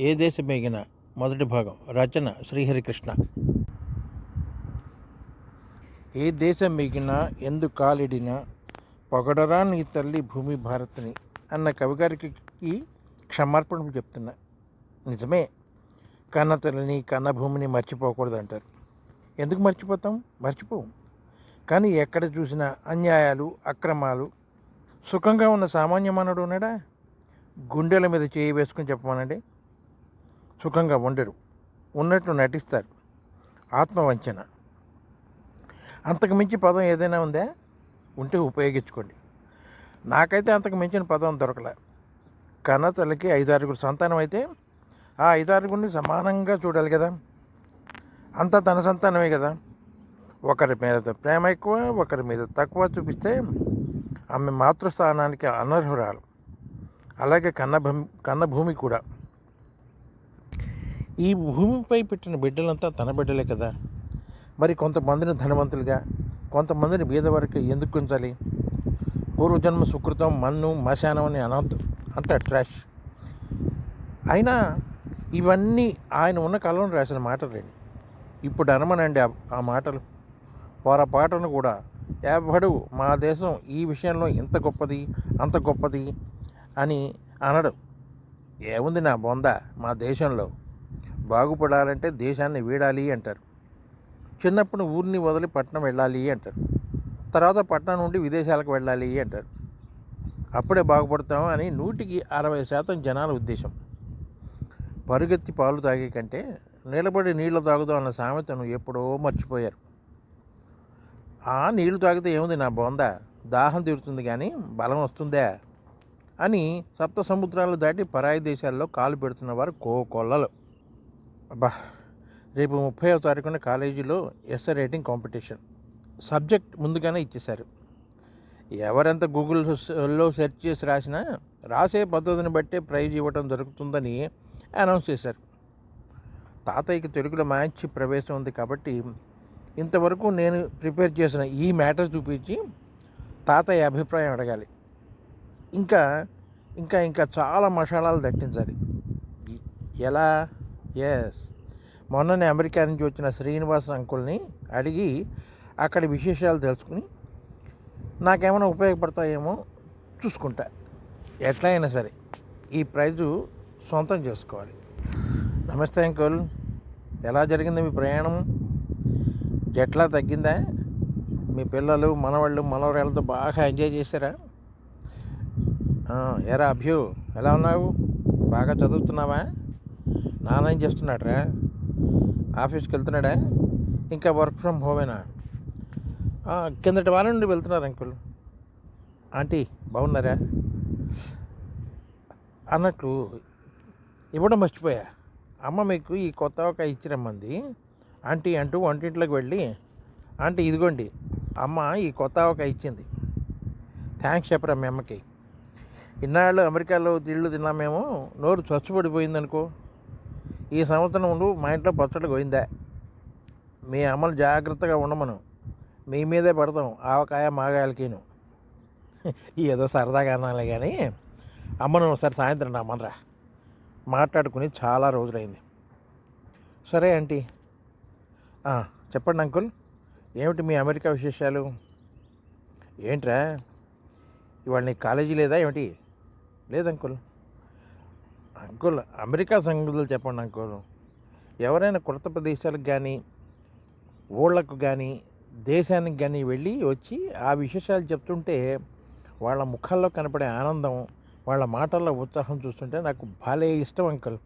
ఏ దేశమేగిన మొదటి భాగం? రచన శ్రీహరికృష్ణ. ఏ దేశం మిగినా ఎందు కాలిడినా పొగడరా నీ తల్లి భూమి భారత్ని అన్న కవిగారికి క్షమార్పణ చెప్తున్నా. నిజమే. కన్న తల్లిని కన్న భూమిని మర్చిపోకూడదు అంటారు ఎందుకు మర్చిపోతాం? మర్చిపోవు కానీ ఎక్కడ చూసినా అన్యాయాలు అక్రమాలు సుఖంగా ఉన్న సామాన్య మానవుడు ఉన్నాడా? గుండెల మీద చేయి వేసుకుని చెప్పమనండి. సుఖంగా ఉండరు. ఉన్నట్టు నటిస్తారు. ఆత్మవంచన. అంతకు మించి పదం ఏదైనా ఉందా? ఉంటే ఉపయోగించుకోండి. నాకైతే అంతకు మించిన పదం దొరకలే. కన్న తల్లికి ఐదారుగురు సంతానం అయితే ఆ ఐదారుగురిని సమానంగా చూడాలి కదా. అంతా తన సంతానమే కదా. ఒకరి మీద ప్రేమ ఎక్కువ ఒకరి మీద తక్కువ చూపిస్తే ఆమె మాతృస్థానానికి అనర్హురాలు. అలాగే కన్న భూమి కన్న భూమి కూడా. ఈ భూమిపై పెట్టిన బిడ్డలంతా తన బిడ్డలే కదా. మరి కొంతమందిని ధనవంతులుగా కొంతమందిని బీద వరకు ఎందుకు ఉంచాలి పూర్వజన్మ సుకృతం మన్ను మశానం అని అనంత అంత ట్రాష్ అయినా ఇవన్నీ ఆయన ఉన్న కాలంలో రాసిన మాటలేండి ఇప్పుడు అనమనండి ఆ- ఆ మాటలు. పొరపాటును కూడా ఎవడు మా దేశం ఈ విషయంలో ఇంత గొప్పది అంత గొప్పది అని అనడు. ఏముంది నా బొంద మా దేశంలో? బాగుపడాలంటే దేశాన్ని వీడాలి అంటారు. చిన్నప్పుడు ఊరిని వదిలి పట్టణం వెళ్ళాలి అంటారు. తర్వాత పట్టణం నుండి విదేశాలకు వెళ్ళాలి అంటారు. అప్పుడే బాగుపడతాం అని నూటికి అరవై శాతం జనాల ఉద్దేశం. పరుగెత్తి పాలు తాగే కంటే నిలబడి నీళ్ళు తాగుదాం అన్న సామెతను ఎప్పుడో మర్చిపోయారు. ఆ నీళ్ళు తాగితే ఏముంది నా బొంద? దాహం తీరుతుంది కానీ బలం వస్తుందా? అని సప్త సముద్రాలు దాటి పరాయి దేశాల్లో కాలు పెడుతున్న వారు కోకొల్లలు. అబ్బా రేపు ముప్పైవ తారీఖున కాలేజీలో ఎస్ఏ రైటింగ్ కాంపిటీషన్. సబ్జెక్ట్ ముందుగానే ఇచ్చేశారు. ఎవరెంత గూగుల్లో సెర్చ్ చేసి రాసినా రాసే పద్ధతిని బట్టే ప్రైజ్ ఇవ్వడం జరుగుతుందని అనౌన్స్ చేశారు. తాతయ్యకి తెలుగులో మంచి ప్రవేశం ఉంది కాబట్టి ఇంతవరకు నేను ప్రిపేర్ చేసిన ఈ మ్యాటర్ చూపించి తాతయ్య అభిప్రాయం అడగాలి. ఇంకా ఇంకా ఇంకా చాలా మసాలాలు దట్టించాలి. ఎలా ఎస్ మొన్ననే అమెరికా నుంచి వచ్చిన శ్రీనివాస్ అంకుల్ని అడిగి అక్కడి విశేషాలు తెలుసుకుని నాకేమైనా ఉపయోగపడతాయేమో చూసుకుంటా. ఎట్లా అయినా సరే ఈ ప్రైజు సొంతం చేసుకోవాలి. నమస్తే అంకుల్. ఎలా జరిగింది మీ ప్రయాణం? జట్లా తగ్గిందా? మీ పిల్లలు మనవాళ్ళు మనవరాళ్ళతో బాగా ఎంజాయ్ చేశారా? ఎరా అభ్యు ఎలా ఉన్నావు? బాగా చదువుతున్నావా? నాన్న ఏం చేస్తున్నాడ్రా? ఆఫీస్కి వెళ్తున్నాడా? ఇంకా వర్క్ ఫ్రమ్ హోమేనా? కిందటి వారం నుండి వెళ్తున్నారు అంకుల్. ఆంటీ బాగున్నారా? అన్నట్లు ఇవ్వడం మర్చిపోయా. అమ్మ మీకు ఈ కొత్త ఒక ఇచ్చిరమ్మంది. ఆంటీ అంటూ వంటింట్లోకి వెళ్ళి ఆంటీ ఇదిగోండి అమ్మ ఈ కొత్త ఒక ఇచ్చింది. థ్యాంక్స్ చెప్పరా మీ అమ్మకి. ఇన్నాళ్ళు అమెరికాలో తిళ్ళు తిన్నామేమో నోరు చచ్చుపడిపోయిందనుకో ఈ సంవత్సరం ఉండు మా ఇంట్లో పచ్చడి పోయిందా మీ అమలు జాగ్రత్తగా ఉండమను. మీ మీదే పడతాం. ఆవకాయ మాగాయలకిను ఏదో సరదాగా అనాలి కానీ అమ్మను ఒకసారి సాయంత్రం రమ్మనరా. మాట్లాడుకుని చాలా రోజులైంది. సరే ఆంటీ. చెప్పండి అంకుల్. ఏమిటి మీ అమెరికా విశేషాలు? ఏంట్రా? ఇవాళ నీకు కాలేజీ లేదా ఏమిటి? లేదు అంకుల్ అంకుల్ అమెరికా సంగతులు చెప్పండి అంకుల్. ఎవరైనా కొత్త ప్రదేశాలకు కానీ ఊళ్ళకు కానీ దేశానికి కానీ వెళ్ళి వచ్చి ఆ విశేషాలు చెప్తుంటే వాళ్ళ ముఖాల్లో కనపడే ఆనందం వాళ్ళ మాటల్లో ఉత్సాహం చూస్తుంటే నాకు భలే ఇష్టం అంకుల్.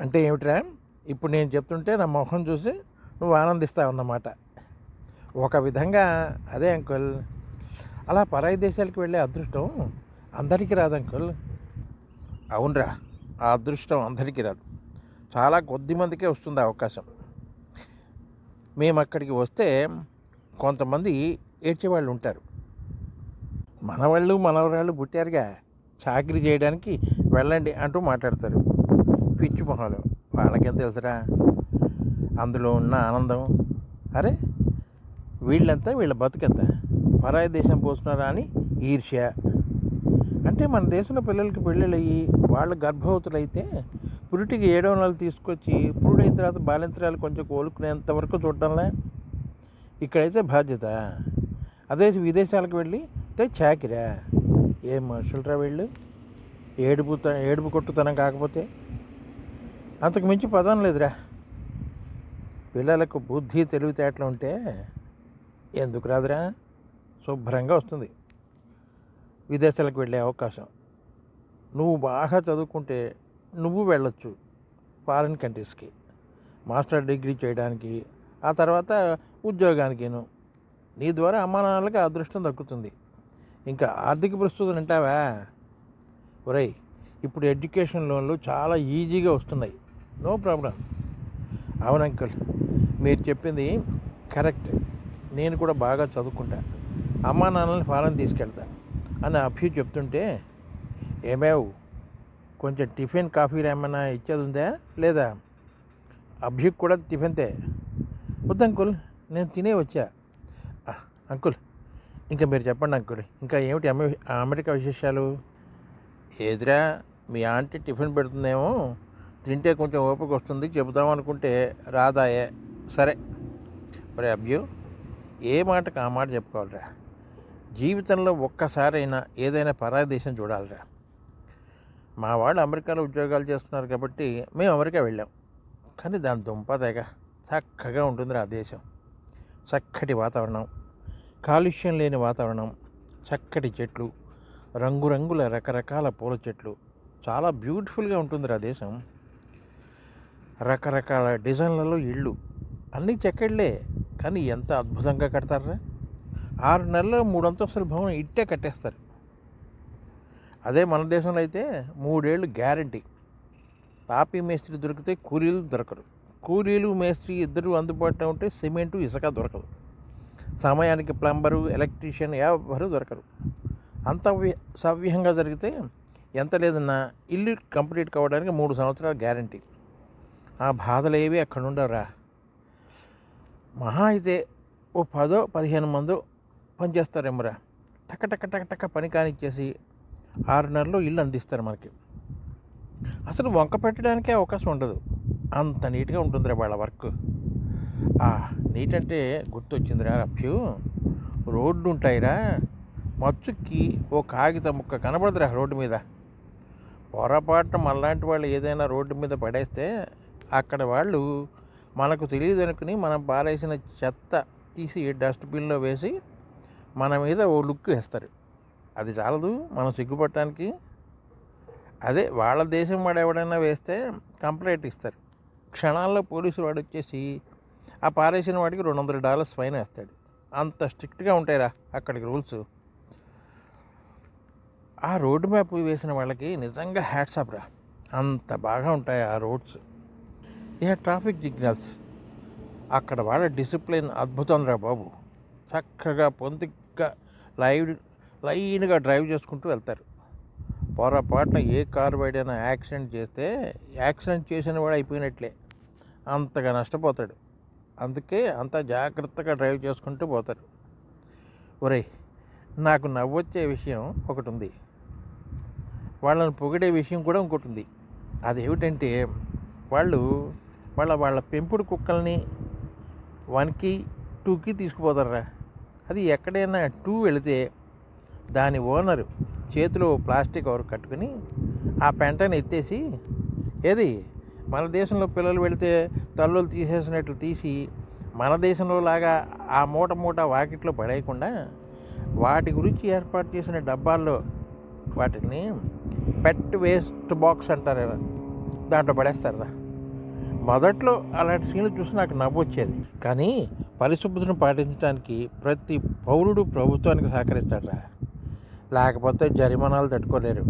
అంటే ఏమిట్రా? ఇప్పుడు నేను చెప్తుంటే నా మొహం చూసి నువ్వు ఆనందిస్తావు అన్నమాట. ఒక విధంగా అదే అంకుల్. అలా పరాయి దేశాలకు వెళ్ళే అదృష్టం అందరికీ రాదు అంకుల్. అవునరా ఆ అదృష్టం అందరికీ రాదు. చాలా కొద్ది మందికే వస్తుంది అవకాశం. మేము అక్కడికి వస్తే కొంతమంది ఏడ్చేవాళ్ళు ఉంటారు. మనవాళ్ళు మనవరాళ్ళు పుట్టారుగా. చాకరీ చేయడానికి వెళ్ళండి అంటూ మాట్లాడతారు. పిచ్చి మొహాలు. వాళ్ళకేం తెలుసురా? అందులో ఉన్న ఆనందం. అరే వీళ్ళంతా వీళ్ళ బతుకెంత? పరాయి దేశం పోస్తున్నారా అని ఈర్ష్య. అంటే మన దేశంలో పిల్లలకి పెళ్ళిళ్ళు అయ్యి వాళ్ళ గర్భవతులు అయితే పురిటికి ఏడో నెలలు తీసుకొచ్చి పురుడైన తర్వాత బాలింతరాలు కొంచెం కోలుకునేంత వరకు చూడటంలే ఇక్కడైతే బాధ్యత. అదే విదేశాలకు వెళ్ళి అయితే చాకిరా. ఏ మనుషులరా వీళ్ళు? ఏడుపు ఏడుపు కొట్టుతనం కాకపోతే? అంతకు మించి పదం లేదురా. పిల్లలకు బుద్ధి తెలివితేటలు ఉంటే ఎందుకు రాదురా? శుభ్రంగా వస్తుంది. విదేశాలకు వెళ్ళే అవకాశం. నువ్వు బాగా చదువుకుంటే నువ్వు వెళ్ళొచ్చు ఫారిన్ కంట్రీస్కి. మాస్టర్ డిగ్రీ చేయడానికి ఆ తర్వాత ఉద్యోగానికిను. నీ ద్వారా అమ్మా నాన్నలకి అదృష్టం దక్కుతుంది. ఇంకా ఆర్థిక పరిస్థితులు అంటావా ఒరేయ్ ఇప్పుడు ఎడ్యుకేషన్ లోన్లు చాలా ఈజీగా వస్తున్నాయి. No problem. అవును అంకుల్ మీరు చెప్పింది కరెక్ట్. నేను కూడా బాగా చదువుకుంటా. అమ్మా నాన్నల్ని ఫారెన్ తీసుకెళ్తా. అని అభ్యు చెప్తుంటే ఏమేవ్ కొంచెం టిఫిన్ కాఫీ ఏమైనా ఇచ్చేది ఉందా లేదా? అభ్యుకి కూడా టిఫిన్తే. వద్దు అంకుల్ నేను తినే వచ్చా. అంకుల్ ఇంకా మీరు చెప్పండి అంకుల్ ఇంకా ఏమిటి అమె- అమెరికా విశేషాలు? ఏదిరా మీ ఆంటీ టిఫిన్ పెడుతుందేమో తింటే కొంచెం ఓపిక వస్తుంది చెబుదాం అనుకుంటే రాదాయే సరే. మరి అభ్యు ఏ మాటకు ఆ మాట చెప్పుకోవాలిరా? జీవితంలో ఒక్కసారైనా ఏదైనా పరాదేశం చూడాలిరా. మా వాళ్ళు అమెరికాలో ఉద్యోగాలు చేస్తున్నారు కాబట్టి మేము అమెరికా వెళ్ళాం. కానీ దాని దుంపదేగ చక్కగా ఉంటుంది ఆ దేశం. చక్కటి వాతావరణం కాలుష్యం లేని వాతావరణం చక్కటి చెట్లు రంగురంగుల రకరకాల పూల చెట్లు. చాలా బ్యూటిఫుల్గా ఉంటుంది ఆ దేశం. రకరకాల డిజైన్లలో ఇళ్ళు. అన్నీ చెక్కళ్ళే. కానీ ఎంత అద్భుతంగా కడతారా ఆరు నెలల్లో మూడు అంతస్తుల భవనం ఇట్టే కట్టేస్తారు. అదే మన దేశంలో అయితే మూడేళ్ళు గ్యారంటీ. తాపీ మేస్త్రి దొరికితే కూలీలు దొరకరు. కూలీలు మేస్త్రి ఇద్దరు అందుబాటులో ఉంటే సిమెంటు ఇసుక దొరకదు. సమయానికి ప్లంబరు ఎలక్ట్రీషియన్ ఎవరు దొరకరు. అంత వ్య- సవ్యంగా జరిగితే ఎంత లేదన్నా ఇల్లు కంప్లీట్ కావడానికి మూడు సంవత్సరాల గ్యారంటీ. ఆ బాధలు ఏవి అక్కడ ఉండవురా. మహా అయితే ఓ పదో పదిహేను మందో పనిచేస్తారేమరా? టక టక టక టక పని కానిచ్చేసి ఆరు ఇల్లు అందిస్తారు మనకి. అసలు వంక పెట్టడానికే అవకాశం ఉండదు. అంత నీట్గా ఉంటుందిరా వాళ్ళ వర్క్. ఆ నీట్ అంటే గుర్తొచ్చిందిరా అభ్యు రోడ్లు ఉంటాయిరా. మచ్చుకి ఓ కాగితం ముక్క కనబడదురా రోడ్డు మీద. పొరపాటున మనలాంటి వాళ్ళు ఏదైనా రోడ్డు మీద పడేస్తే అక్కడ వాళ్ళు మనకు తెలియదు అనుకుని మనం పారేసిన చెత్త తీసి డస్ట్బిన్లో వేసి మన మీద ఓ లుక్ వేస్తారు. అది చాలదు మనం సిగ్గుపడటానికి. అదే వాళ్ళ దేశం వాడు ఎవడైనా వేస్తే కంప్లైంట్ ఇస్తారు. క్షణాల్లో పోలీసు వాడు వచ్చేసి ఆ పారేసిన వాడికి రెండు వందల డాలర్స్ ఫైన్ వేస్తాడు. అంత స్ట్రిక్ట్గా ఉంటాయిరా అక్కడికి రూల్స్. ఆ రోడ్డు మ్యాప్ వేసిన వాళ్ళకి నిజంగా హ్యాట్సాప్ రా. అంత బాగా ఉంటాయి ఆ రోడ్స్. ఇక ట్రాఫిక్ సిగ్నల్స్. అక్కడ వాళ్ళ డిసిప్లిన్ అద్భుతం రా బాబు. చక్కగా పొంతి లైవ్ లైన్గా డ్రైవ్ చేసుకుంటూ వెళ్తారు. పొరపాటున ఏ కారు వాడైనా యాక్సిడెంట్ చేస్తే యాక్సిడెంట్ చేసిన వాడు అయిపోయినట్లే. అంతగా నష్టపోతాడు. అందుకే అంత జాగ్రత్తగా డ్రైవ్ చేసుకుంటూ పోతారు. ఒరేయ్ నాకు నవ్వొచ్చే విషయం ఒకటి ఉంది వాళ్ళని పొగిడే విషయం కూడా ఇంకోటి ఉంది అదేమిటంటే వాళ్ళు వాళ్ళ వాళ్ళ పెంపుడు కుక్కల్ని వన్కి టూకి తీసుకుపోతారా? అది ఎక్కడైనా టూ వెళితే దాని ఓనరు చేతిలో ప్లాస్టిక్ కవర్ కట్టుకుని ఆ పెంటని ఎత్తేసి ఏది? మన దేశంలో పిల్లలు వెళితే తల్లులు తీసేసినట్లు తీసి మన దేశంలో లాగా ఆ మూట మూట వాకిట్లో పడేయకుండా వాటి గురించి ఏర్పాటు చేసిన డబ్బాల్లో వాటిని పెట్ వేస్ట్ బాక్స్ అంటారు దాంట్లో పడేస్తారా మొదట్లో అలాంటి సీన్లు చూసి నాకు నవ్వు వచ్చేది కానీ పరిశుభ్రతను పాటించడానికి ప్రతి పౌరుడు ప్రభుత్వానికి సహకరిస్తాడరా. లేకపోతే జరిమానాలు తట్టుకోలేరు.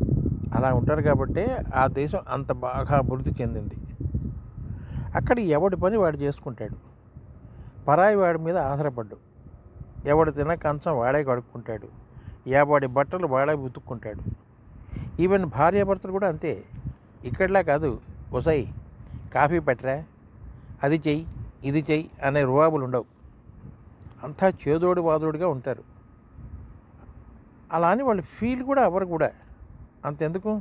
అలా ఉంటారు కాబట్టి ఆ దేశం అంత బాగా అభివృద్ధి చెందింది. అక్కడ ఎవడి పని వాడు చేసుకుంటాడు? పరాయి వాడి మీద ఆధారపడ్డు. ఎవడు తిన కంచం వాడే కడుక్కుంటాడు. ఎవడి బట్టలు వాడే ఉతుక్కుంటాడు. ఈవెన్ భార్యాభర్తలు కూడా అంతే. ఇక్కడలా కాదు. ఒసై కాఫీ పెట్టరా? అది చెయ్యి ఇది చెయ్యి అనే రువాబులు ఉండవు అంతా చేదోడు వాదోడుగా ఉంటారు. అలా అని వాళ్ళు ఫీల్ కూడా అవ్వరు కూడా. అంతెందుకు?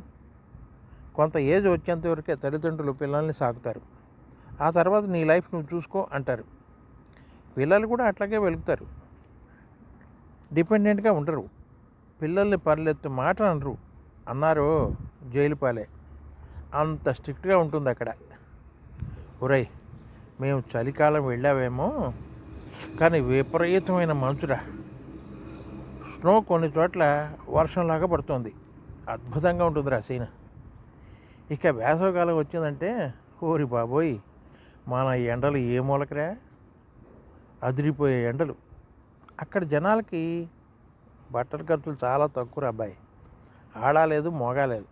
కొంత ఏజ్ వచ్చేంత వరకే తల్లిదండ్రులు పిల్లల్ని సాకుతారు. ఆ తర్వాత నీ లైఫ్ నువ్వు చూసుకో అంటారు. పిల్లలు కూడా అట్లాగే వెలుగుతారు. డిపెండెంట్గా ఉండరు. పిల్లల్ని పర్లెత్తు మాట అనరు. అన్నారు జైలు పాలే. అంత స్ట్రిక్ట్గా ఉంటుంది అక్కడ ఒరేయ్ మేము చలికాలం వెళ్ళావేమో కానీ విపరీతమైన మంచురా. స్నో కొన్ని చోట్ల వర్షంలాగా పడుతుంది. అద్భుతంగా ఉంటుందిరా సీన్. ఇక వేసవకాలం వచ్చిందంటే ఓరి బాబోయ్ మన ఎండలు ఏ మూలకరా? అదిరిపోయే ఎండలు. అక్కడ జనాలకి బట్టల ఖర్చులు చాలా తక్కువ అబ్బాయి. ఆడాలేదు మోగాలేదు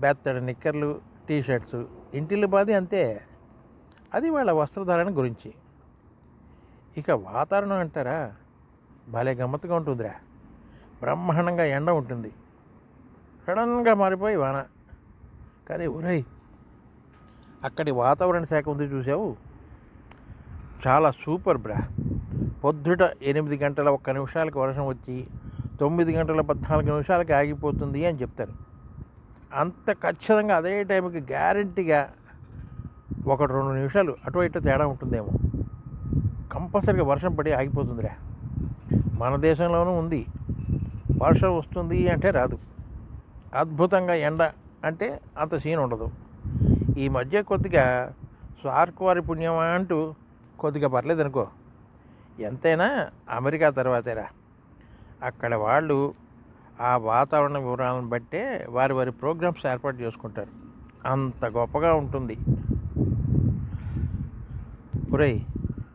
బెత్తడి నిక్కర్లు టీ షర్ట్స్ ఇంటిల్లి బాది అంతే. అది వాళ్ళ వస్త్రధారణ గురించి. ఇక వాతావరణం అంటారా? భలే గమ్మత్తుగా ఉంటుందిరా. బ్రహ్మాండంగా ఎండ ఉంటుంది. సడన్గా మారిపోయి వాన. కానీ ఒరేయ్ అక్కడి వాతావరణ శాఖ ఉంది చూసావు? చాలా సూపర్ బ్రా. పొద్దుట ఎనిమిది గంటల ఒక్క నిమిషాలకి వర్షం వచ్చి తొమ్మిది గంటల పద్నాలుగు నిమిషాలకి ఆగిపోతుంది అని చెప్తారు. అంత ఖచ్చితంగా అదే టైంకి గ్యారంటీగా ఒకటి రెండు నిమిషాలు అటు ఇటు తేడా ఉంటుందేమో. కంపల్సరిగా వర్షం పడి ఆగిపోతుందిరా. మన దేశంలోనూ ఉంది. వర్షం వస్తుంది అంటే రాదు. అద్భుతంగా ఎండ అంటే అంత సీన్ ఉండదు. ఈ మధ్య కొద్దిగా సార్క్ వారి పుణ్యమా అంటూ కొద్దిగా పర్లేదు అనుకో ఎంతైనా అమెరికా తర్వాతేరా. అక్కడ వాళ్ళు ఆ వాతావరణ వివరాలను బట్టే వారి వారి ప్రోగ్రామ్స్ ఏర్పాటు చేసుకుంటారు. అంత గొప్పగా ఉంటుంది. ఒరేయ్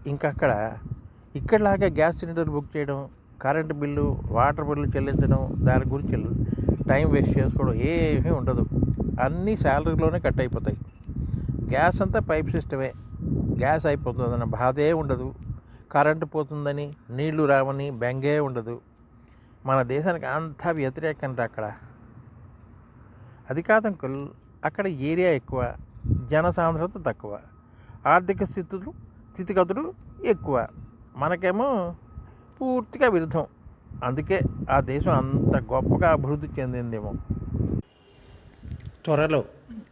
ఇంకా అక్కడ ఇక్కడలాగా గ్యాస్ సిలిండర్ బుక్ చేయడం కరెంటు బిల్లు వాటర్ బిల్లు చెల్లించడం దాని గురించి టైం వేస్ట్ చేసుకోవడం ఏమీ ఉండదు. అన్నీ శాలరీలోనే కట్ అయిపోతాయి. గ్యాస్ అంతా పైప్ సిస్టమే. గ్యాస్ అయిపోతుందన్న బాధే ఉండదు. కరెంటు పోతుందని నీళ్ళు రావని బెంగే ఉండదు. మన దేశానికి అంతా వ్యతిరేకంట అక్కడ. అది కాదంకుల్ అక్కడ ఏరియా ఎక్కువ జనసాంద్రత తక్కువ. ఆర్థిక స్థితులు స్థితిగతులు ఎక్కువ. మనకేమో పూర్తిగా విరుద్ధం. అందుకే ఆ దేశం అంత గొప్పగా అభివృద్ధి చెందిందేమో. త్వరలో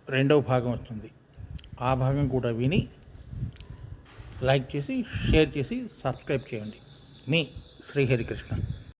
రెండవ భాగం వస్తుంది. ఆ భాగం కూడా విని లైక్ చేసి షేర్ చేసి సబ్స్క్రైబ్ చేయండి. మీ శ్రీహరికృష్ణ.